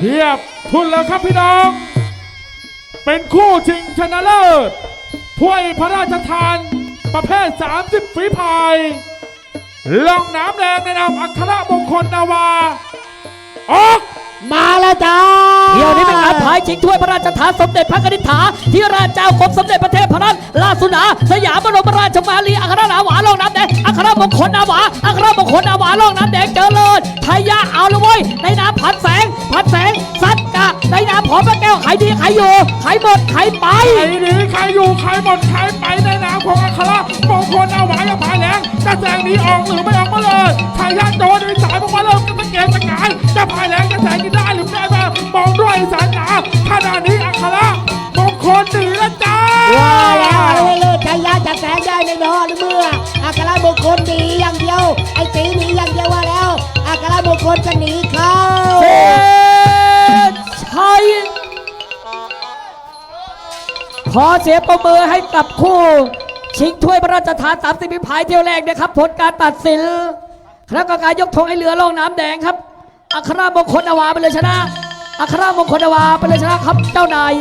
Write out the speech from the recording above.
เทียบทุนแล้วครับพี่น้อง เป็นคู่ชิงชนะเลิศถ้วยพระราชทานประเภท 30 ฝีพายลองน้ำแดงในนามอัครมงคลนาวา ออกมาแล้วจ้าเที่ยวนี้เป็นการพายชิงถ้วยพระราชทานสมเด็จพระกนิษฐาที่ราชเจ้ากรมสมเด็จพระเทพรัตนราชสุดาสยามบรมราชมารีอัครนาวาลองน้ำแดงอัครมงคลนาวาอัครมงคลนาวาลองน้ำแดงเจริญไทยะเอาละเว้ยในนามพันแส งพันแสงสัตกะในนามผอพระแก้วใครดีใครอยู่ใครหมดใครไป ใครหนีใครอยู่ใครหมดใครไปในนามของอัครมงคลนาวาอย่างพายแรงจะแสงหนี้ออกหรือไม่ออกมาเลยทายาทโดนในสายมาเริ่มจะตะเกียกตะกายจะพายแรงจะแสงกินได้หรือไม่ได้บ้างมองด้วยสายตาขณะนี้อัครมงคลหนีแล้วจ้าว่าแล้วเอาไว้เลยใจยาจะแสงได้ในนอหรือเมื่ออัครมงคลหนีอย่างเดียว ไอ้ตีหนีอย่างเดียวว่าแล้วอัครมงคลจะหนี ขอเสียงประมือให้กับคู่ ชิงถ้วยพระราชทานสามสิบพิภายเที่ยวแรกนะครับผลการตัดสินคณะกรรมการยกธงให้เรือล่องน้ำแดงครับ อัครมงคลอวาไปเลยชนะ อัครมงคลอวาไปเลยชนะครับเจ้านาย